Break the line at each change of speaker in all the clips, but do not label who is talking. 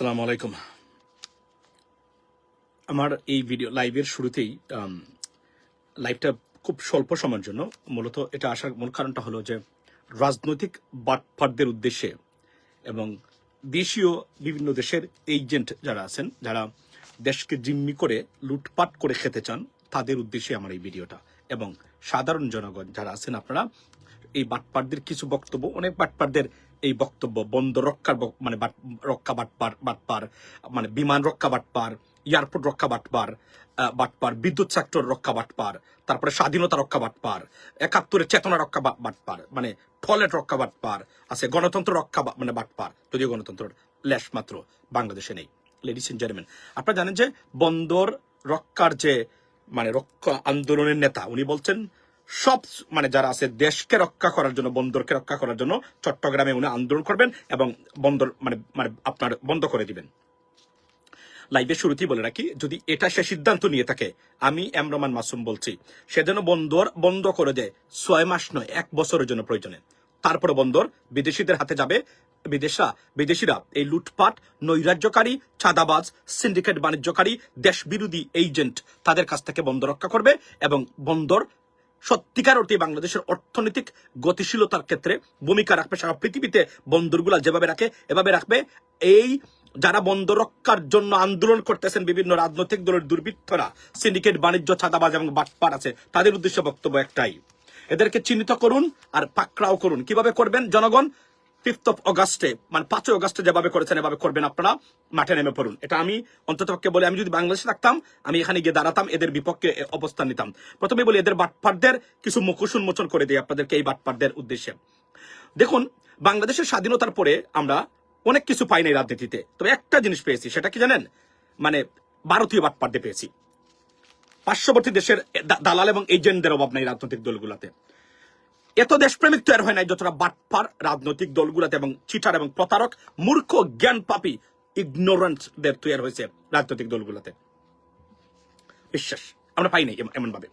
আসসালামু আলাইকুম। আমার এই ভিডিও লাইভের শুরুতেই লাইভটা খুব স্বল্প সময়ের জন্য। মূলত এটা আসার মূল কারণটা হলো যে, রাজনৈতিক বাটপারদের উদ্দেশ্যে এবং দেশীয় বিভিন্ন দেশের এজেন্ট যারা আছেন, যারা দেশকে জিম্মি করে, লুটপাট করে খেতে চান, তাদের উদ্দেশ্যে আমার এই ভিডিওটা। এবং সাধারণ জনগণ যারা আছেন, আপনারা এই বাটপারদের কিছু বক্তব্য, অনেক বাটপারদের এই বক্তব্য বন্ধ রক্ষার মানে রক্ষা বাটপার বাটপার মানে বিমান রক্ষা বাটপার, এয়ারপোর্ট রক্ষা বাটপার বাটপার, বিদ্যুৎ সেক্টর রক্ষা বাটপার, তারপরে স্বাধীনতা রক্ষা বাটপার, একাত্তরের চেতনা রক্ষা বাটপার মানে টয়লেট রক্ষা বাটপার, আছে গণতন্ত্র রক্ষা মানে বাটপার, যদিও গণতন্ত্র লেশ মাত্র, বাংলাদেশে নেই। লেডিস এন্ড জেন্টলম্যান আপনারা জানেন যে বন্দর রক্ষার যে মানে রক্ষা আন্দোলনের নেতা, উনি বলছেন সব মানে যারা আছে দেশকে রক্ষা করার জন্য, বন্দরকে রক্ষা করার জন্য চট্টগ্রামে উনি আন্দোলন করবেন এবং বন্দর মানে মানে আপনার বন্ধ করে দিবেন। লাইভের শুরুতেই বলে রাখি, যদি এটা সে সিদ্ধান্ত নিয়ে থাকে, আমি এমরমান মাসুম বলছি, সে যেন বন্দর বন্ধ করে দেয়, ছয় মাস নয়, এক বছরের জন্য প্রয়োজনে। তারপরে বন্দর বিদেশিদের হাতে যাবে বিদেশরা বিদেশিরা, এই লুটপাট, নৈরাজ্যকারী, চাঁদাবাজ, সিন্ডিকেট বাণিজ্যকারী দেশ বিরোধী এজেন্ট তাদের কাছ থেকে বন্দর রক্ষা করবে এবং বন্দর সত্যিকার অর্থে বাংলাদেশের অর্থনৈতিক গতিশীলতার ক্ষেত্রে ভূমিকা রাখবে সারা পৃথিবীতে। বন্দরগুলা যেভাবে রাখে, এভাবে রাখবে। এই যারা বন্দর রক্ষার জন্য আন্দোলন করতেছেন বিভিন্ন রাজনৈতিক দলের দুর্বৃত্তরা, সিন্ডিকেট, বাণিজ্য ছাদাবাজ এবং বাটপার আছে, তাদের উদ্দেশ্যে বক্তব্য একটাই। এদেরকে চিহ্নিত করুন আর পাকড়াও করুন। কীভাবে করবেন? জনগণ ফিফথ অফ অগাস্টে মানে পাঁচই অগাস্টে যেভাবে করেছেন, এভাবে করবেন আপনারা, মাঠে নেমে পড়ুন। এটা আমি অন্ততপক্ষে বলে, আমি যদি বাংলাদেশে থাকতাম, আমি এখানে গিয়ে দাঁড়াতাম, এদের বিপক্ষে অবস্থান নিতাম। প্রথমে বলি, এদের বাটপারদের কিছু মুখোশ উন্মোচন করে দিই আপনাদেরকে এই বাটপারদের উদ্দেশ্যে। দেখুন, বাংলাদেশের স্বাধীনতার পরে আমরা অনেক কিছু পাই নাই রাজনীতিতে। তবে একটা জিনিস পেয়েছি, সেটা কি জানেন? মানে ভারতীয় বাটপারদের পেয়েছি। পার্শ্ববর্তী দেশের দালাল এবং এজেন্টদের অভাব নাই রাজনৈতিক দলগুলোতে। এত দেশপ্রেমিক তৈরি হয় নাই যতটা বাটপার রাজনৈতিক দলগুলোতে এবং চিটার এবং প্রতারক, মূর্খ জ্ঞান পাপি ইগনোরেন্টদের তৈরি হয়েছে রাজনৈতিক দলগুলোতে। বিশ্বাস, আমরা পাই নাই এম- এমন ভাবে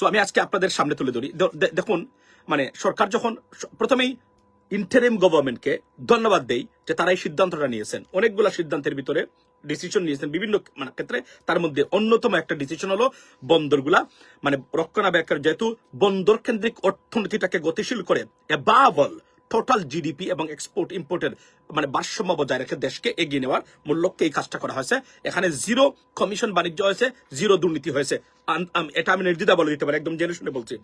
সো আমি আজকে আপনাদের সামনে তুলে ধরি। দেখুন মানে সরকার যখন প্রথমেই ইন্টারিম গভর্নমেন্টকে ধন্যবাদ দেই যে তারা এই সিদ্ধান্তটা নিয়েছেন। অনেকগুলো সিদ্ধান্তের ভিতরে ডিসিশন নিয়েছেন বিভিন্ন মানে ক্ষেত্রে তার মধ্যে অন্যতম একটা ডিসিশন হলো বন্দরগুলা। মানে রক্ষণাবেক্ষণ, যেহেতু বন্দর কেন্দ্রিক অর্থনীতিটাকে গতিশীল করে এবাবল টোটাল জিডিপি এবং এক্সপোর্ট ইম্পোর্টের মানে ভারসাম্য বজায় রেখে দেশকে এগিয়ে নেওয়ার মূল লক্ষ্যে এই কাজটা করা হয়েছে। এখানে জিরো কমিশন বাণিজ্য হয়েছে জিরো দুর্নীতি হয়েছে। এটা আমি নির্দ্বিধা বলে দিতে পারি, একদম জেনে শুনে বলছি।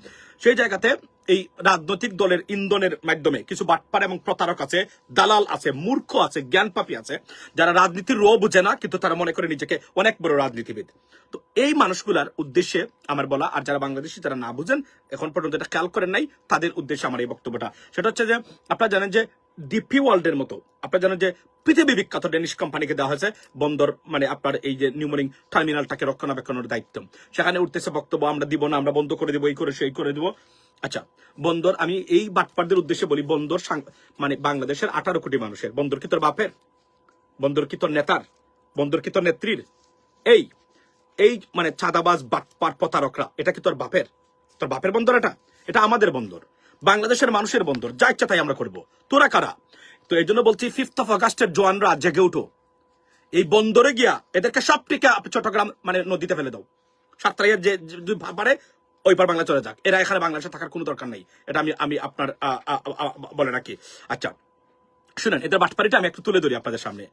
সেই জায়গাতে এই রাজনৈতিক দলের ইন্ধনের মাধ্যমে কিছু বাটপার এবং প্রতারক আছে, দালাল আছে, মূর্খ আছে, জ্ঞানপাপী আছে, যারা রাজনীতির রো বুঝে না, কিন্তু তারা মনে করে নিজেকে অনেক বড় রাজনীতিবিদ। তো এই মানুষগুলার উদ্দেশ্যে আমার বলা, আর যারা বাংলাদেশি, যারা না বুঝেন, এখন পর্যন্ত এটা খেয়াল করেন নাই, তাদের উদ্দেশ্যে আমার এই বক্তব্যটা। সেটা হচ্ছে যে আপনারা জানেন যে ডিপি ওয়ার্ল্ডের মতো, আপনারা জানেন যে পৃথিবী বিখ্যাত ডেনিশ কোম্পানিকে দেওয়া হয়েছে, বন্দর মানে আপনার এই যে নিউমরিং টার্মিনালটাকে রক্ষণাবেক্ষণের দায়িত্ব। সেখানে উঠতেছে বক্তব্য, আমরা দিব না, আমরা বন্ধ করে দিব, এই করে, সেই করে দিব। আচ্ছা বন্দর, আমি এই বাটপারদের উদ্দেশ্যে বলি, বন্দর মানে বাংলাদেশের আঠারো কোটি মানুষের। বন্দর কি তোর বাপের? বন্দর কি তোর নেতার? বন্দর কি তোর নেত্রীর? এই এই মানে চাঁদাবাজ, বাটপার প্রতারকরা, এটা কি তোর বাপের? তোর বাপের বন্দর এটা? এটা আমাদের বন্দর। বাংলাদেশের মানুষের বন্দর, যা ইচ্ছা তাই আমরা করব। তোরা কারা? তো এই জন্য বলছি ফিফথ অফ আগস্টের জোয়ানরা জেগে উঠো। এই বন্দরে গিয়া এদেরকে সব টিকে চট্টগ্রাম মানে নদীতে ফেলে দাও। সাতটাইয়ের যে যে পারে, ওই পার বাংলা চলে যাক। এরা এখানে বাংলাদেশে থাকার কোনো দরকার নেই। এটা আমি আমি আপনার বলে রাখি। আচ্ছা শুনেন, এদের বাটপাড়িটা আমি একটু তুলে ধরি আপনাদের সামনে।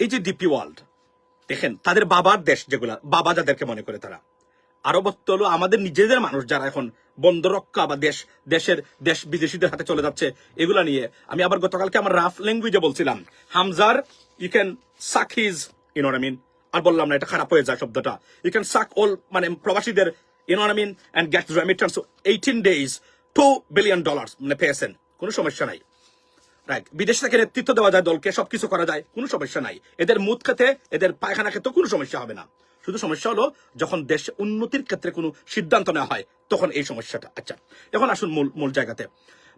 এই যে ডিপি ওয়ার্ল্ড দেখেন, তাদের বাবার দেশ যেগুলা, বাবা যাদেরকে মনে করে তারা। আরবত্ব হলো আমাদের নিজেদের মানুষ যারা এখন বন্দর রক্ষা বা দেশ, দেশের, দেশ বিদেশিদের হাতে চলে যাচ্ছে, এগুলা নিয়ে। আমি আবার গতকালকে আমার রাফ ল্যাঙ্গুয়েজে বলছিলাম, হামজার you can suck his you know mean আর বললাম না, এটা খারাপ হয়ে যায় শব্দটা। ইউ ক্যান সাক অল মানে প্রবাসীদের you know mean and get remittance eighteen days two billion dollar মানে পেয়েছেন। কোনো সমস্যা নাই। রাইট বিদেশ থেকে নেতৃত্ব দেওয়া যায়, দলকে সবকিছু করা যায়, কোনো সমস্যা নাই। এদের মুদ খেতে, এদের পায়খানা খেতে কোনো সমস্যা হবে না। শুধু সমস্যা হলো, যখন দেশ উন্নতির ক্ষেত্রে কোনো সিদ্ধান্ত নেওয়া হয়, তখন এই সমস্যাটা। আচ্ছা এখন আসুন মূল মূল জায়গাতে।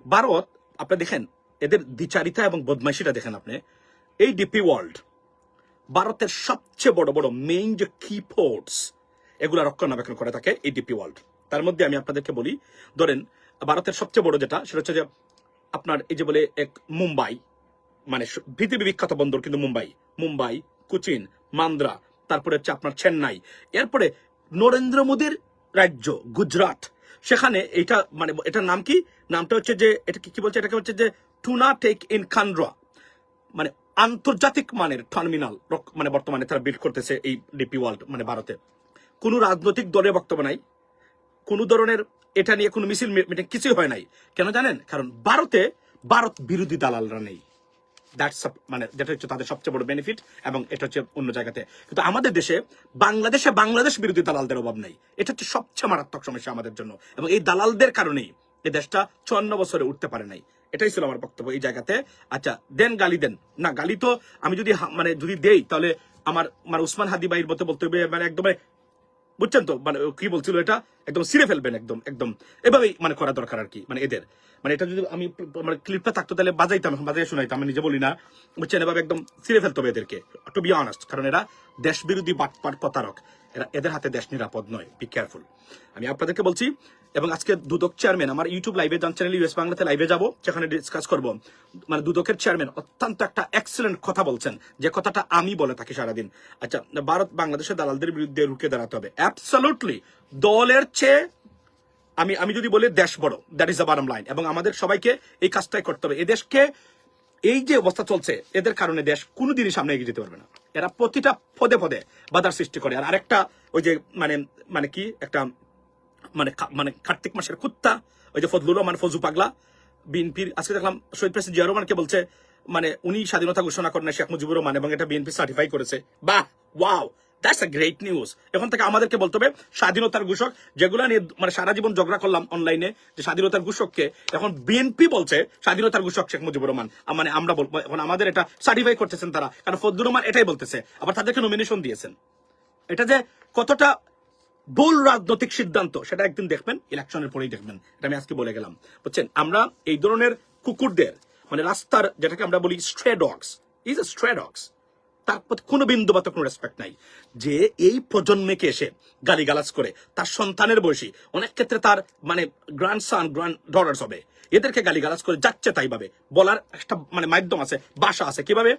ভারত, আপনি দেখেন, এদের দ্বিচারিতা এবং বদমাইশিটা দেখেন আপনি। এই ডিপি ওয়ার্ল্ড, ভারতের সবচেয়ে বড় বড় মেইন যে কি এগুলো রক্ষণাবেক্ষণ করে থাকে এই ডিপি ওয়ার্ল্ড। তার মধ্যে আমি আপনাদেরকে বলি, ধরেন, ভারতের সবচেয়ে বড় যেটা, সেটা হচ্ছে যে আপনার এই যে বলে এক মুম্বাই মানে পৃথিবী বিখ্যাত বন্দর কিন্তু মুম্বাই। মুম্বাই, কোচিন, মান্দ্রা তারপরে হচ্ছে আপনার চেন্নাই। এরপরে নরেন্দ্র মোদীর রাজ্য, গুজরাট। সেখানে এটা মানে এটার নাম কি? নামটা হচ্ছে যে, এটা কি বলছে? এটাকে হচ্ছে যে টুনা টেক ইন খান্ড্রা। মানে আন্তর্জাতিক মানের টার্মিনাল মানে বর্তমানে তারা বিল্ড করতেছে এই ডিপি ওয়ার্ল্ড মানে ভারতে। কোনো রাজনৈতিক দলের বক্তব্য নাই। কোনো ধরনের এটা নিয়ে কোনো মিছিল মিটিং কিছুই হয় নাই। কেন জানেন? কারণ ভারতে ভারত বিরোধী দালালরা নেই। দ্যাটস মানে যেটা হচ্ছে তাদের সবচেয়ে বড় বেনিফিট এবং এটা হচ্ছে অন্য জায়গাতে। কিন্তু আমাদের দেশে বাংলাদেশে বাংলাদেশ বিরোধী দালালদের অভাব নেই। এটা হচ্ছে সবচেয়ে মারাত্মক সমস্যা আমাদের জন্য। এবং এই দালালদের কারণেই এই দেশটা চুয়ান্ন বছরে উঠতে পারে নাই। এটাই ছিল আমার বক্তব্য এই জায়গাতে। আচ্ছা দেন গালি দেন। না, গালি তো আমি যদি মানে যদি দেই, তাহলে আমার মানে উসমান হাদি ভাইয়ের মতো বলতে হবে মানে একদম বুঝছেন তো? মানে কি বলছিল এটা? একদম সিরে ফেলবেন, একদম একদম। এভাবেই মানে করা দরকার আর কি মানে এদের। মানে এটা যদি আমি মানে ক্লিপটা থাকতো তাহলে বাজাইতাম, এখন বাজাই শোনাইতাম, আমি নিজে বলি না। বুঝছেন? এভাবে একদম সিরে ফেলতে হবে এদেরকে টু বি অনেস্ট কারণ এরা দেশ বিরোধী বাটপাট প্রতারক। এরা এদের হাতে দেশ নিরাপদ নয়। বি কেয়ারফুল আমি আপনাদেরকে বলছি, এবং আজকে দুদক চেয়ারম্যান আমার ইউটিউব লাইভে যান চ্যানেল ইউএস বাংলাতে লাইভে যাব, সেখানে ডিসকাস করব। মানে দুদকের চেয়ারম্যান অত্যন্ত একটা এক্সেলেন্ট কথা বলছেন, যে কথাটা আমি বলে থাকি সারাদিন। আচ্ছা ভারত বাংলাদেশের দালালদের বিরুদ্ধে রুখে দাঁড়াতে হবে। অ্যাবসলুটলি দলের চেয়ে আমি আমি যদি বলি দেশ বড় that is the bottom line এবং আমাদের সবাইকে এই কাজটাই করতে হবে। এই দেশকে এই যে অবস্থা চলছে, এদের কারণে দেশ কোনোদিনই সামনে এগিয়ে যেতে পারবে না। এরা প্রতিটা পদে পদে বাধার সৃষ্টি করে। আর আরেকটা, ওই যে মানে মানে কি? একটা মানে মানে কার্তিক মাসের কুত্তা, ওই যে ফজলুর রহমান ফজু পাগলা, বিএনপির, আজকে দেখলাম শহীদ প্রেসিডেন্ট জিয়া রহমানকে বলছে মানে উনি স্বাধীনতা ঘোষণা করেন শেখ মুজিবুর রহমান এবং এটা বিএনপি সার্টিফাই করেছে। বাহ! Wow that's a great news এখন থেকে আমাদেরকে বলতে হবে, স্বাধীনতার ঘোষক, যেগুলো নিয়ে মানে সারা জীবন ঝগড়া করলাম অনলাইনে যে স্বাধীনতার ঘোষককে, এখন বিএনপি বলছে, স্বাধীনতার ঘোষক শেখ মুজিবুর রহমান। মানে আমরা বলব এখন আমাদের এটা সার্টিফাই করতেছেন তারা, কারণ ফজলুর রহমান এটাই বলতেছে। আবার তাদেরকে নমিনেশন দিয়েছেন। এটা যে কতটা ভুল রাজনৈতিক সিদ্ধান্ত, সেটা একদিন দেখবেন, ইলেকশনের পরেই দেখবেন। এটা আমি আজকে বলে গেলাম। বুঝছেন? আমরা এই ধরনের কুকুরদের মানে রাস্তার, যেটাকে আমরা বলি stray dogs is a stray dogs তার প্রতি কোনো বিন্দু বা কোনো রেসপেক্ট নাই। যে এই প্রজন্মকে এসে গালিগালাজ করে, তার সন্তানের বয়সী, অনেক ক্ষেত্রে তার মানে গ্র্যান্ড সান গ্র্যান্ড ডটার্স হবে। এদেরকে গালিগালাজ করে যাচ্ছে তাই ভাবে বলার একটা মানে মাধ্যম আছে, বাসা আছে। কীভাবে?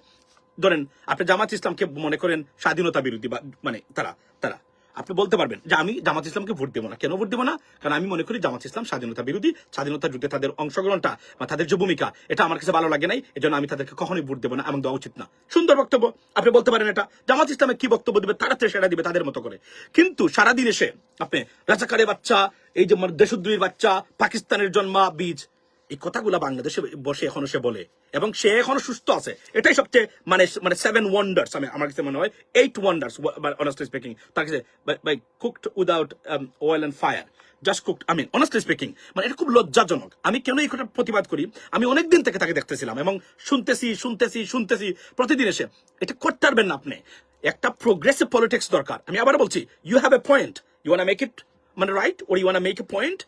ধরেন, আপনি জামাত ইসলামকে মনে করেন স্বাধীনতা বিরোধী বা মানে তারা তারা। আপনি বলতে পারবেন যে আমি জামাত ইসলামকে ভোট দেবো না। কেন ভোট দেবো না? কারণ আমি মনে করি জামাত ইসলাম স্বাধীনতা বিরোধী স্বাধীনতা যুদ্ধে তাদের অংশগ্রহণটা বা তাদের যে ভূমিকা, এটা আমার কাছে ভালো লাগে নাই, এজন্য আমি তাদেরকে কখনোই ভোট দেবো না এবং দেওয়া উচিত না। সুন্দর বক্তব্য, আপনি বলতে পারেন এটা। জামাত ইসলামে কি বক্তব্য দেবে তারা তো সেটা দিবে তাদের মতো করে। কিন্তু সারাদিন এসে আপনি রাজাকারের বাচ্চা, এই যে মানে দেশদ্রোহীর বাচ্চা, পাকিস্তানের জন্মা, বীজ এই কথাগুলো বাংলাদেশে বসে এখনও সে বলে। এবং সে এখনও সুস্থ আছে। এটাই সবচেয়ে মানে মানে সেভেন ওয়ান্ডার্স আমি, আমার কাছে মনে হয় এইট ওয়ান্ডার্স অনেস্টলি স্পিকিং তার কাছে by cooked without oil and fire just cooked আমি অনেস্টলি স্পিকিং মানে এটা খুব লজ্জাজনক। আমি কেন এই প্রতিবাদ করি? আমি অনেক দিন থেকে তাকে দেখতেছিলাম এবং শুনতেছি শুনতেছি শুনতেছি, প্রতিদিন এসে, এটা করতে পারবেন না আপনি। একটা প্রোগ্রেসিভ পলিটিক্স দরকার। আমি আবার বলছি you have a point you want make it মানে right or you want make a point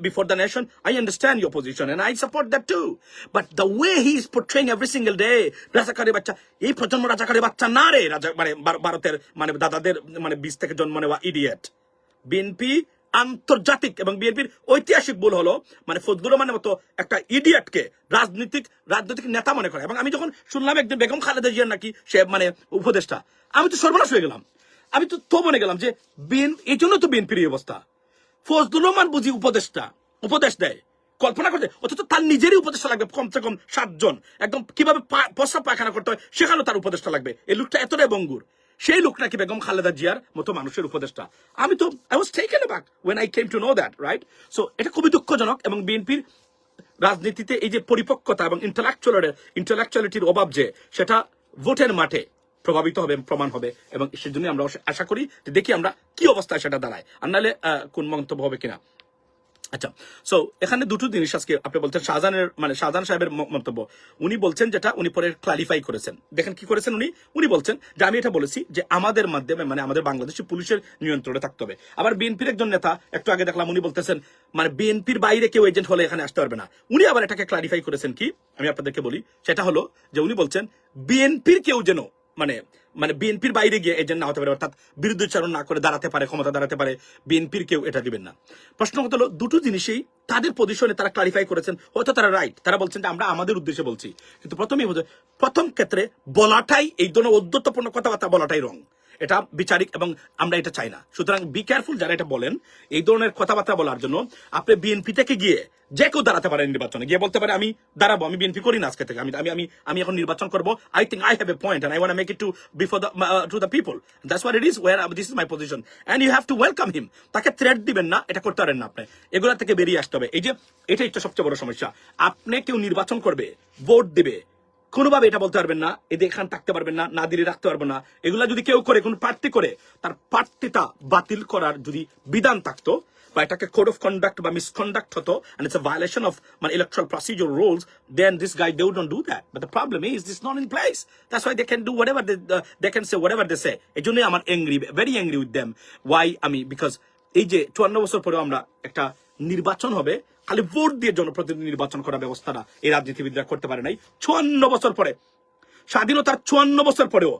before the nation. I understand your position and I support that too. But the way he is portraying every single day, রাজাকারের বাচ্চা এই প্রজন্ম রাজাকারের বাচ্চা না রে রাজা মানে ভার- ভারতের মানে দাদাদের মানে বীজ থেকে জন্ম নেওয়া ইডিয়েট বিএনপি আন্তর্জাতিক এবং বিএনপির ঐতিহাসিক ভুল হলো মানে ফজলুর রহমানের মতো একটা ইডিয়েটকে রাজনীতিক রাজনৈতিক নেতা মনে করে এবং আমি যখন শুনলাম একদিন বেগম খালেদা জিয়ার নাকি সে মানে উপদেষ্টা আমি তো সর্বনাশ হয়ে গেলাম আমি তো তো মনে গেলাম যে বিএন এই জন্য তো বিএনপির অবস্থা ফজলুর রহমান বুঝি উপদেষ্টা, উপদেশ দেয়। কল্পনা করতে অথচ তার নিজেরই উপদেষ্টা লাগবে, কমসে কম সাতজন। একদম কীভাবে প্রস্রাব পায়খানা করতে হয়, সেখানেও তার উপদেষ্টা লাগবে। এই লোকটা এতটাই বঙ্গুর। সেই লোক নাকি বেগম খালেদা জিয়ার মতো মানুষের উপদেষ্টা। আমি তো I was taken aback when I came to know that right so এটা খুবই দুঃখজনক এবং বিএনপির রাজনীতিতে এই যে পরিপক্কতা এবং ইন্টালেকচুয়ালের ইন্টালেকচুয়ালিটির অভাব যে, সেটা ভোটের মাঠে প্রভাবিত হবে, প্রমাণ হবে এবং সেজন্য আমরা আশা- করি দেখি আমরা কি অবস্থায় সেটা দাঁড়ায়। আর নাহলে কোন মন্তব্য হবে কিনা। আচ্ছা সো এখানে দুটো জিনিস আজকে আপনি বলছেন, শাহজাহানের মানে শাহজাহান সাহেবের মন্তব্য। উনি বলছেন যেটা উনি পরে ক্লারিফাই করেছেন। দেখেন কি করেছেন উনি? উনি বলছেন যে, আমি এটা বলেছি যে, আমাদের মাধ্যমে মানে আমাদের বাংলাদেশি পুলিশের নিয়ন্ত্রণে থাকতে হবে। আবার বিএনপির একজন নেতা, একটু আগে দেখলাম উনি বলতেছেন মানে বিএনপির বাইরে কেউ এজেন্ট হলে এখানে আসতে পারবে না। উনি আবার এটাকে ক্লারিফাই করেছেন কি? আমি আপনাদেরকে বলি, সেটা হলো যে, উনি বলছেন, বিএনপির কেউ যেন মানে মানে বিএনপির বাইরে গিয়ে এজেন্ট না হতে পারে অর্থাৎ বিরুদ্ধচারণ না করে দাঁড়াতে পারে, ক্ষমতা দাঁড়াতে পারে, বিএনপির কেউ এটা দিবেন না। প্রশ্ন হলো, দুটো জিনিসই তাদের পজিশনে তারা ক্লারিফাই করেছেন, হয়তো তারা রাইট তারা বলছেন যে আমরা আমাদের উদ্দেশ্যে বলছি। কিন্তু প্রথমেই প্রথম ক্ষেত্রে বলাটাই এই ধরনের অদ্যতপূর্ণ কথাবার্তা বলাটাই রং এটা বিচারিক এবং আমরা এটা চাই না। সুতরাং বি কেয়ারফুল যারা এটা বলেন, এই ধরনের কথাবার্তা বলার জন্য আপনি বিএনপি থেকে গিয়ে যে কেউ দাঁড়াতে পারেন নির্বাচনে। গিয়ে বলতে পারে, আমি দাঁড়াবো, আমি বিএনপি করি না আজকে থেকে। আমি আমি আমি এখন নির্বাচন করব। I think I have a point I want make it to before to the people that's war it is war this is my position and you have to welcome him তাকে থ্রেট দিবেন না, এটা করতে পারেন না আপনি। এগুলা থেকে বেরিয়ে আসতে হবে। এই যে, এটাই তো সবচেয়ে বড় সমস্যা। আপনি কেউ নির্বাচন করবে, ভোট দিবে কোনোভাবে এটা বলতে পারবেন না এদের এখানে থাকতে পারবেন না না দিলে রাখতে পারব না। এগুলা যদি কেউ করে, কোন প্রার্থী করে, তার প্রার্থীটা বাতিল করার যদি বিধান থাকতো বা এটাকে কোড অফ কন্ডাক্ট বা মিসকন্ডাক্ট হতো এন্ড ইটস ভায়োলেশন অফ মানে electoral procedure rules then this guy they don't do that but the problem is this not in place that's why they do what they they say what they say এই জন্যই আমার angry very angry with them why আমি because এই যে চুয়ান্ন বছর পরেও আমরা একটা নির্বাচন হবে খালি ভোট দিয়ে জনপ্রতিনিধি নির্বাচন করার ব্যবস্থাটা এই রাজনীতিবিদরা করতে পারে নাই। চুয়ান্ন বছর পরে, স্বাধীনতার চুয়ান্ন বছর পরেও,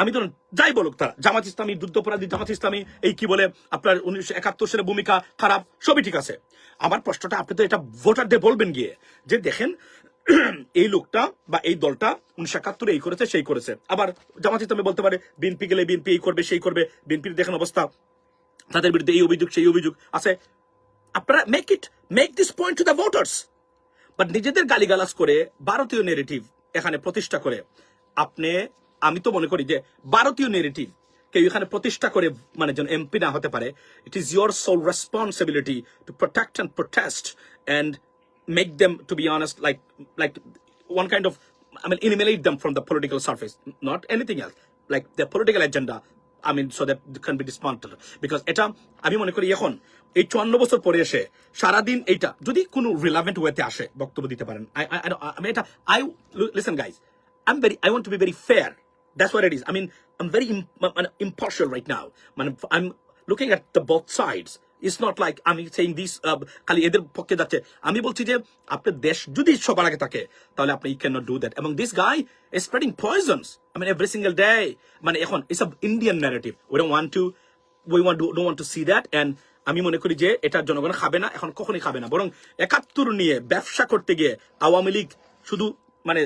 আমি ধরুন যাই বলুক তারা, জামাত ইসলামী যুদ্ধপরাধী জামাত ইসলামী, এই কি বলে আপনার উনিশশো একাত্তর সালের ভূমিকা খারাপ, সবই ঠিক আছে। আমার প্রশ্নটা, আপনি তো এটা ভোটারদের বলবেন গিয়ে, যে দেখেন, এই লোকটা বা এই দলটা উনিশশো একাত্তরে এই করেছে, সেই করেছে। আবার জামাত ইসলামী বলতে পারে, বিএনপি গেলে বিএনপি এই করবে, সেই করবে, বিএনপির দেখেন অবস্থা। তাদের বিরুদ্ধে এই অভিযোগ, সেই অভিযোগ আছে। আপনারা make it make this point to the voters but নিজেদের গালিগালাজ করে ভারতীয় নেগেটিভ এখানে প্রতিষ্ঠা করে আপনি আমি তো মনে করি যে ভারতীয় নেগেটিভ কেউ এখানে প্রতিষ্ঠা করে মানে যেন এমপি না হতে পারে it is your sole responsibility to protect and protest and make them, to be honest, like like one kind of, I mean, eliminate them from the political surface, not anything else, like their political agenda. Mean, so that they can be dismantled. Because এটা আমি মনে করি এখন এই চুয়ান্ন বছর পরে এসে সারাদিন এইটা যদি কোনো রিলাভেন্ট ওয়েতে আসে বক্তব্য দিতে পারেন আমি এটা I listen guys I am very I want to be very fair That's what it is. I mean, I'm very im- মানে impartial right now. মানে I'm looking at the both sides. It's not like আমি saying this uh, খালি এদের পক্ষে যাচ্ছে। আমি বলছি যে আপনার দেশ যদি সবার আগে থাকে তাহলে আপনি you can not do that এবং this guy spreading poisons I mean every single day মানে এখন it's a Indian narrative don't want to we want don't want to see that and আমি মনে করি যে এটা জনগণ খাবে না এখন কখনই খাবে না। বরং একাত্তর নিয়ে ব্যবসা করতে গিয়ে আওয়ামী লীগ শুধু মানে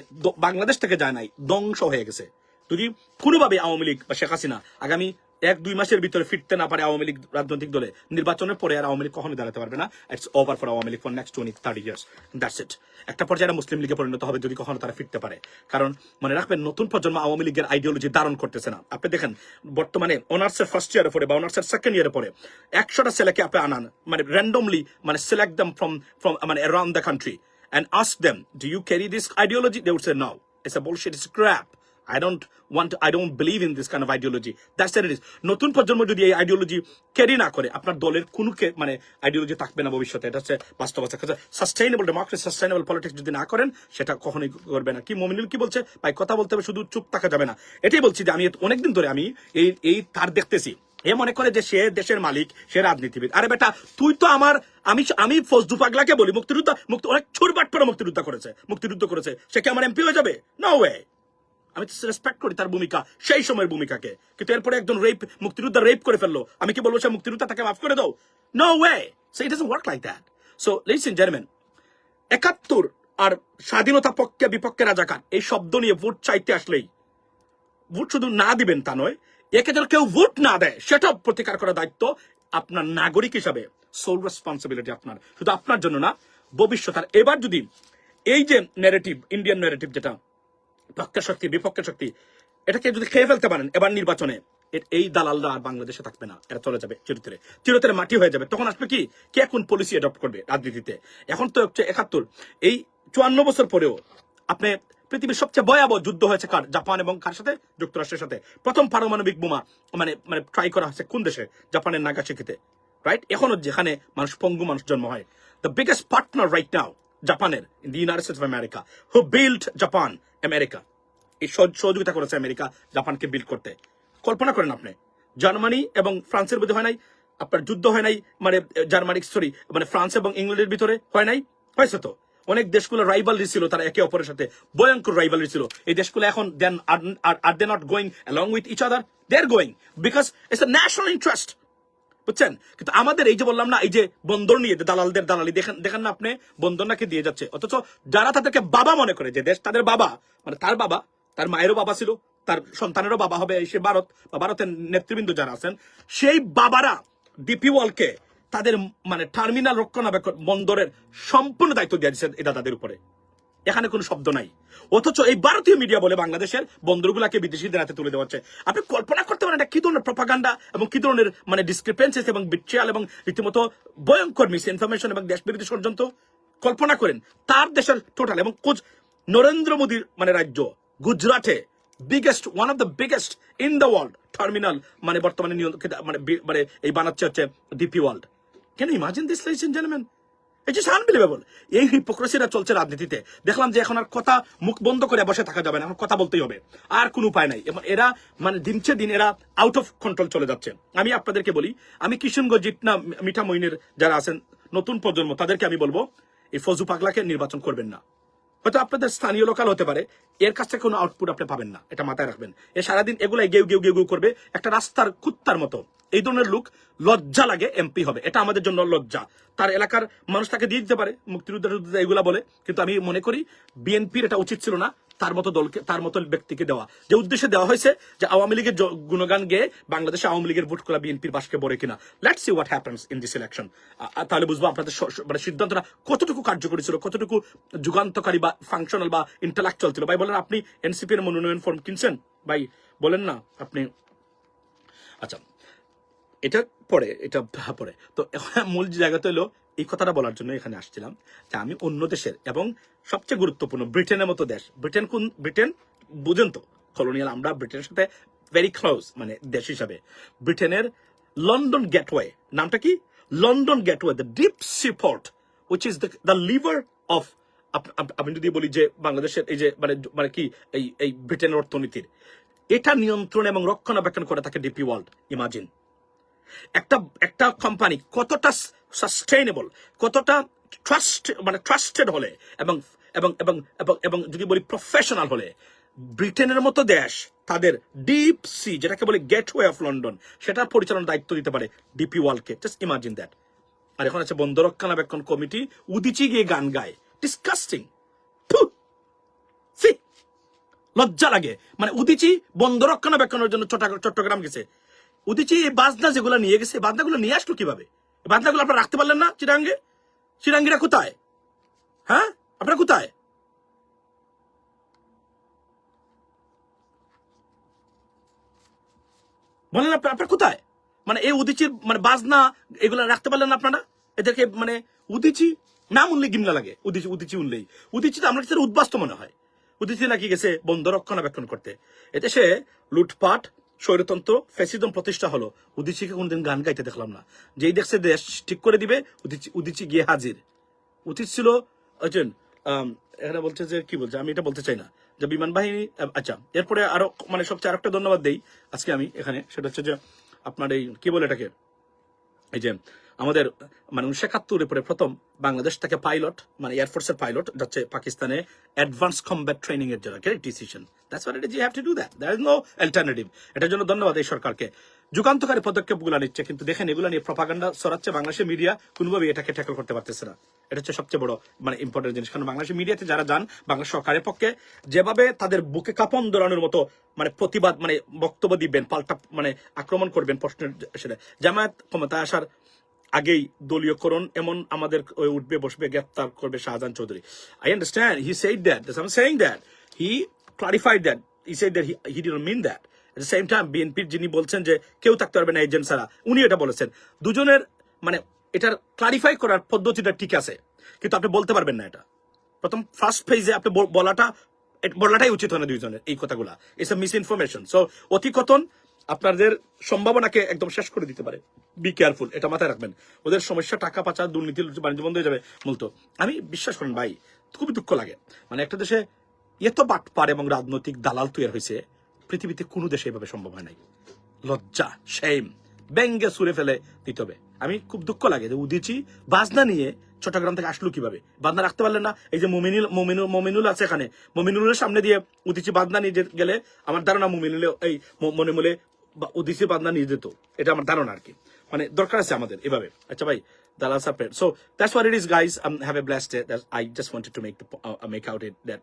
বাংলাদেশ থেকে যায় নাই ধ্বংস হয়ে গেছে। যদি কোনোভাবে আওয়ামী লীগ বা শেখ হাসিনা আগামী এক দুই মাসের ভিতরে ফিরতে না পারে আওয়ামী লীগ রাজনৈতিক দলে নির্বাচনের পরে আর আওয়ামী লীগ কখনো দাঁড়াতে পারবে না it's over for Awami League for next twenty thirty years that's it একটা পর্যায়ে মুসলিম লীগে পরিণত হবে যদি কখনো তারা ফিরতে পারে কারণ মনে রাখবেন নতুন প্রজন্ম আওয়ামী লীগের আইডিওলজি ধারণ করতেছে না আপনি দেখেন বর্তমানে অনার্সের ফার্স্ট ইয়ারে পরে বা অনার্সের সেকেন্ড ইয়ারে পরে একশোটা ছেলেকে আপনি আনান মানে র্যান্ডমলি মানে সিলেক্ট দেম ফ্রম ফ্রম মানে around the country and ask them, do you carry this ideology? They would say, no. It's a bullshit, it's crap. Don't want to, I don't believe in this kind of ideology. That's what it. নতুন প্রজন্ম যদি এই ideology carry না করে আপনার দলের কোনো মানে আইডিওলজি থাকবে না ভবিষ্যতে। এটা হচ্ছে বাস্তবতা সাস্টেইনেবল ডেমোক্রেসি সাস্টেইনেবল পলিটিক্স যদি না করেন সেটা কখনোই করবে না। কি মমিনুল কি বলছে? ভাই কথা বলতে হবে শুধু চুপ থাকা যাবে না। এটাই বলছি যে আমি অনেকদিন ধরে আমি এই এই তার দেখতেছি। এ মনে করে যে সে দেশের মালিক সে রাজনীতিবিদ। আরে বেটা তুই তো আমার আমি আমি ফজদু পাগলাকে বলি মুক্তিযুদ্ধ মুক্তি অনেক ছোট ছুরবাট পরে মুক্তিযুদ্ধ করেছে মুক্তিযুদ্ধ করেছে। সে কি আমার এমপি হয়ে যাবে? না ওয়ে আমি তো রেসপেক্ট করি তার ভূমিকা, সেই সময়ের ভূমিকাকে। কিন্তু এরপরে একজন রেপ মুক্তিযোদ্ধা রেপ করে ফেলল। আমি কি বলব, সে মুক্তিযোদ্ধা তাকে মাফ করে দাও? No way so it doesn't work like that so listen in gentleman একাত্তর আর স্বাধীনতা পক্ষে বিপক্ষে রাজাকার, এই শব্দ নিয়ে ভোট চাইতে আসলেই। ভোট শুধু না দিবেন তা নয়, একে যেন কেউ ভোট না দেয় সেটা প্রতিকার করার দায়িত্ব আপনার নাগরিক হিসাবে সোল রেসপন্সিবিলিটি আপনার। শুধু আপনার জন্য না, ভবিষ্যৎ আর এবার যদি এই যে ন্যারেটিভ ইন্ডিয়ান ন্যারেটিভ যেটা পক্ষের শক্তি বিপক্ষের শক্তি এটাকে যদি খেয়ে ফেলতে পারেন এবার নির্বাচনে এই দালালরা আর বাংলাদেশে থাকবে না। এরা চলে যাবে চিরতরে। চিরতরে মাটি হয়ে যাবে। তখন আসবে কি? কে কোন পলিসি অ্যাডপ্ট করবে রাজনীতিতে? এখন তো হচ্ছে একাত্তর। এই চুয়ান্ন বছর পরেও আপনি পৃথিবীর সবচেয়ে ভয়াবহ যুদ্ধ হয়েছে কার? জাপান এবং কার সাথে? যুক্তরাষ্ট্রের সাথে। প্রথম পারমাণবিক বোমা মানে মানে ট্রাই করা হয়েছে কোন দেশে? জাপানের নাগাশিকিতে রাইট এখনও যেখানে মানুষ, পঙ্গু মানুষ জন্ম হয়। The biggest partner right now জাপানের in the United States of America who build Japan America. এই সহযোগিতা করেছে আমেরিকা জাপানকে বিল্ড করতে। কল্পনা করেন আপনি, জার্মানি এবং ফ্রান্সের মধ্যে হয় নাই? আপনার যুদ্ধ হয় নাই? মানে জার্মানি সরি মানে ফ্রান্স এবং ইংল্যান্ডের ভিতরে হয় নাই? হয়েছে তো। অনেক দেশগুলো রাইভালরি ছিল, তারা একে অপরের সাথে ভয়ঙ্কর রাইভালরি ছিল। এই দেশগুলো এখন then are they not going along with each other they are going because it's a national interest বুঝছেন? কিন্তু আমাদের এই যে বললাম না, এই যে বন্দর নিয়ে, যে দালালদের দালালি, দেখেন দেখেন না আপনি, বন্দর নাকি দিয়ে যাচ্ছে। অথচ যারা তাদেরকে বাবা মনে করে, যে দেশ তাদের বাবা মানে তার বাবা, তার মায়েরও বাবা ছিল, তার সন্তানেরও বাবা হবে সে ভারত, বা ভারতের নেতৃবৃন্দ যারা আছেন, সেই বাবারা ডিপি ওয়ালকে তাদের মানে টার্মিনাল রক্ষণাবেক্ষণ বন্দরের সম্পূর্ণ দায়িত্ব দিয়ে দিচ্ছে এটা তাদের উপরে। এখানে কোনো শব্দ নাই। অথচ এই ভারতীয় মিডিয়া বলে বাংলাদেশের বন্দরগুলাকে বিদেশিদের হাতে তুলে দেওয়া হচ্ছে। আপনি কল্পনা করতে পারেন এটা কি ধরনের প্রপাগান্ডা এবং কি ধরনের মানে ডিসক্রিপেন্সিস এবং বিট্রিয়াল এবং রীতিমতো ভয়ঙ্কর মিস ইনফরমেশন এবং দেশ বিরোধী ষড়যন্ত্র? কল্পনা করেন, তার দেশের টোটাল এবং কোচ নরেন্দ্র মোদীর মানে রাজ্য, গুজরাটে biggest one of the biggest in the world terminal মানে বর্তমানে নিয়ন্ত্রণ মানে মানে এই বানাচ্ছে হচ্ছে DP world can imagine this ladies and gentleman it is unbelievable এই হিপোক্রেসিটা চলছে রাজনীতিতে। দেখলাম যে এখন আর কথা মুখ বন্ধ করে বসে থাকা যাবে না, এখন কথা বলতেই হবে। আর কোনো উপায় নাই। এবং এরা মানে দিনছে দিন এরা আউট অফ কন্ট্রোল চলে যাচ্ছে। আমি আপনাদেরকে বলি, আমি কিশনগঞ্জ জিটনা মিঠা মইনের যারা আছেন, নতুন প্রজন্ম, তাদেরকে আমি বলব, এই ফজু পাগলাকে নির্বাচন করবেন না। হয়তো আপনাদের স্থানীয় লোকাল হতে পারে, এর কাছ থেকে কোনো আউটপুট আপনি পাবেন না, এটা মাথায় রাখবেন। এ সারাদিন এগুলো গেউ গেউ গেউ গেউ করবে, একটা রাস্তার কুত্তার মতো। এই ধরনের লোক লজ্জা লাগে এমপি হবে। এটা আমাদের জন্য লজ্জা। তার এলাকার মানুষ তাকে দিয়ে দিতে পারে মুক্তিযুদ্ধ এগুলা বলে। কিন্তু আমি মনে করি বিএনপির এটা উচিত ছিল না তার মতো দলকে, তার মতো ব্যক্তিকে দেওয়া। যে উদ্দেশ্যে দেওয়া হয়েছে যে আওয়ামী লীগের গুণগান গেয়ে বাংলাদেশে আওয়ামী লীগের ভোট করা বিএনপির বাসকে বড়ে কিনা। Let's see what happens in this election তাহলে বুঝব আপনাদের মানে সিদ্ধান্তটা কতটুকু কার্যকরী ছিল, কতটুকু যুগান্তকারী বা ফাংশনাল বা ইন্টালেকচুয়াল ছিল। ভাই, বলেন আপনি এনসিপি এর মনোনয়ন ফর্ম কিনছেন? ভাই, বলেন না আপনি। আচ্ছা এটা পরে এটা পরে। তো এখন মূল জায়গাতে হলো, এই কথাটা বলার জন্য এখানে আসছিলাম যে আমি অন্য দেশের এবং সবচেয়ে গুরুত্বপূর্ণ ব্রিটেনের মতো দেশ। ব্রিটেন কোন, ব্রিটেন বুঝেন তো, কলোনিয়াল আমরা ব্রিটেনের সাথে ভেরি ক্লোজ মানে দেশ হিসাবে। ব্রিটেনের লন্ডন গেটওয়ে নামটা কি? London gateway the deep seaport which is the lever of আমি যদি বলি যে বাংলাদেশের এই যে মানে মানে কি, এই এই ব্রিটেনের অর্থনীতির, এটা নিয়ন্ত্রণ এবং রক্ষণাবেক্ষণ করে থাকে ডিপি ওয়ার্ল্ড ইমাজিন একটা একটা কোম্পানি কতটা সাস্টেইনেবল কতটা ট্রাস্ট মানে ট্রাস্টেড হলে এবং এবং এবং এবং এবং যদি বলি প্রফেশনাল হলে, ব্রিটেনের মতো দেশ, তাদের ডিপ সি যেটাকে বলে গেটওয়ে অফ লন্ডন সেটার পরিচালনার দায়িত্ব দিতে পারে ডিপি ওয়ালকে জাস্ট ইমাজিন দ্যাট আর এখন আছে বন্দর রক্ষণাবেক্ষণ কমিটি, উদিচি গিয়ে গান গায়। ডিসকাস্টিং লজ্জা লাগে। মানে উদিচি বন্ধ রক্ষণাবেক্ষণের জন্য চট্টগ্রাম গেছে। উদিচি এই বাজনা যেগুলো নিয়ে গেছে বাজনাগুলো নিয়ে আসলো কীভাবে? বাজনাগুলো আপনারা রাখতে পারলেন না চিরাঙ্গে? চিরাঙ্গিরা কোথায়? হ্যাঁ? আপনারা কোথায়? বলেন আপনার কোথায়? মানে এই উদিচির মানে বাজনা এগুলো রাখতে পারলেন না আপনারা? এদেরকে মানে উদিচি নাম উনলে গিমলা লাগে, উদিচি উদিচি উনলেই। উদিচি তো আমরা উদ্বাস্ত মনে হয়। উদিচি নাকি গেছে বন্ধ রক্ষণাবেক্ষণ করতে। এতে সে লুটপাট স্বৈরতন্ত্র ফ্যাসিজম প্রতিষ্ঠা হলো। উদিচিকে কোনদিন গান গাইতে দেখলাম না। যেই দেখছে দেশ ঠিক করে দিবে উদিচি গিয়ে হাজির। উচিত ছিল একজন এরা বলছে যে, কি বলছে? আমি এটা বলতে চাই না। যে বিমান বাহিনী আচ্ছা এরপরে আরও মানে সবচেয়ে আরেকটা ধন্যবাদ দেই আজকে আমি এখানে। সেটা হচ্ছে যে, আপনার এই, কি বলে এটাকে? এই যে আমাদের মানে উনিশশো একাত্তরের পরে প্রথম বাংলাদেশ থেকে পাইলট মানে এয়ারফোর্সের পাইলট যাচ্ছে পাকিস্তানে অ্যাডভান্স কমব্যাট ট্রেনিং এর জন্য decision that's what it you have to do that there is no alternative এটার জন্য ধন্যবাদ এই সরকারকে। যুগান্তকারী পদক্ষেপগুলো নিচ্ছে, কিন্তু দেখেন এগুলো নিয়ে প্রপাগান্ডা ছড়াচ্ছে বাংলাদেশের মিডিয়া কোনোভাবে এটাকে ট্যাকল করতে পারতেছে না। এটা হচ্ছে সবচেয়ে বড় মানে ইম্পর্টেন্ট জিনিস। কারণ বাংলাদেশের মিডিয়াতে যারা যান, বাংলাদেশ সরকারের পক্ষে যেভাবে তাদের বুকে কাপন দোলানোর মতো মানে প্রতিবাদ মানে বক্তব্য দিবেন, পাল্টা মানে আক্রমণ করবেন প্রশ্নের সেটা, জামায়াত ক্ষমতায় আসার আগেই দলীয়করণ এমন আমাদের উঠবে, বসবে, গ্রেপ্তার করবে Shahjahan Chowdhury. I understand he said that I am saying that he clarified that he said that he didn't mean that at the same time বিএনপির যিনি বলছেন যে কেউ থাকতে পারবে না এজেন্ট ছাড়া, উনি এটা বলেছেন। দুজনের মানে এটার ক্লারিফাই করার পদ্ধতিটা ঠিক আছে, কিন্তু আপনি বলতে পারবেন না এটা। প্রথম ফার্স্ট ফেজে আপনি বলাটা বলাটাই উচিত হয় না দুইজনের এই কথাগুলা। It's a misinformation so অতিকথন আপনাদের সম্ভাবনাকে একদম শেষ করে দিতে পারে। বি কেয়ারফুল এটা মাথায় রাখবেন। ওদের সমস্যা, টাকা পাচার, দুর্নীতি বাণিজ্য বন্ধ হয়ে যাবে। মূলত আমি বিশ্বাস করেন ভাই, খুবই দুঃখ লাগে। মানে একটা দেশে এত বাটপার এবং রাজনৈতিক দালাল তৈরি হয়েছে, পৃথিবীতে কোনো দেশে এভাবে সম্ভব হয় নাই। লজ্জা শেম ব্যঙ্গে সুরে ফেলে দিতে হবে। আমি খুব দুঃখ লাগে যে উদিচি বাজনা নিয়ে চট্টগ্রাম থেকে আসলো কীভাবে? বাদনা রাখতে পারলেন না। এই যে মোমিনুল মোমিনুল মোমিনুল আছে এখানে। মোমিনুলের সামনে দিয়ে উদিচি বাদনা নিয়ে গেলে, আমার ধারণা মোমিনুলে এই মনে মনে বা উদিচি বাদনা নিয়ে যেত। এটা আমার ধারণা আর কি। মানে দরকার আছে আমাদের এভাবে। আচ্ছা ভাই, দালাল সাপের so that's what it is guys have a blast I just wanted to make make out it that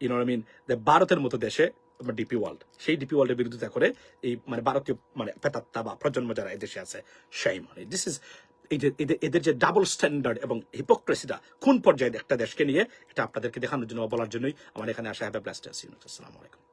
you know I mean ভারতের মতো দেশে ডিপি ওয়ার্ল্ড সেই ডিপি ওয়ার্ল্ডের বিরোধিতা করে এই মানে ভারতীয় মানে পেতাত্তা বা প্রজন্ম যারা এদেশে আছে সেই মানে দিস ইজ এদের- যে ডাবল স্ট্যান্ডার্ড এবং হিপোক্রেসিটা কোন পর্যায়ে একটা দেশকে নিয়ে, এটা আপনাদেরকে দেখানোর জন্য বলার জন্যই আমার এখানে আসা। হ্যাভ এ ব্লাস্ট আসসালামু আলাইকুম